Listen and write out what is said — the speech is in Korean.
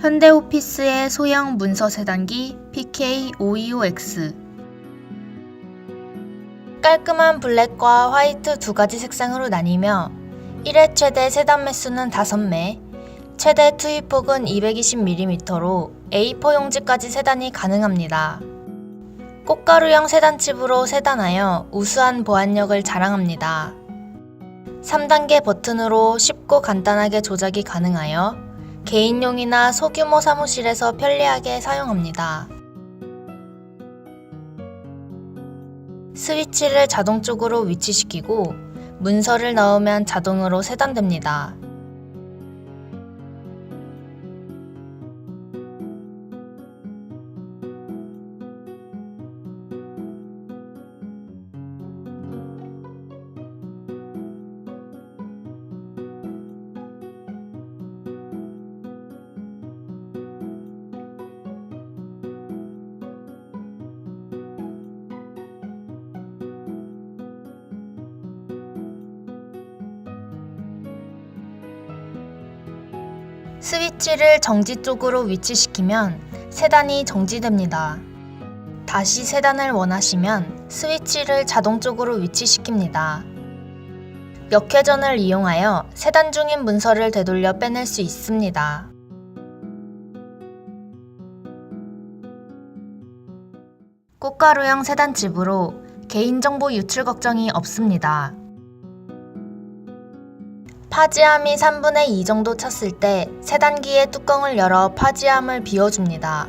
현대오피스의 소형 문서 세단기 PK525X 깔끔한 블랙과 화이트 두 가지 색상으로 나뉘며 1회 최대 세단 매수는 5매, 최대 투입폭은 220mm로 A4 용지까지 세단이 가능합니다. 꽃가루형 세단칩으로 세단하여 우수한 보안력을 자랑합니다. 3단계 버튼으로 쉽고 간단하게 조작이 가능하여 개인용이나 소규모 사무실에서 편리하게 사용합니다. 스위치를 자동적으로 위치시키고 문서를 넣으면 자동으로 세단됩니다. 스위치를 정지 쪽으로 위치시키면 세단이 정지됩니다. 다시 세단을 원하시면 스위치를 자동적으로 위치시킵니다. 몇 회전을 이용하여 세단 중인 문서를 되돌려 빼낼 수 있습니다. 꽃가루형 세단칩으로 개인정보 유출 걱정이 없습니다. 파지함이 3분의 2 정도 찼을 때 세단기의 뚜껑을 열어 파지함을 비워줍니다.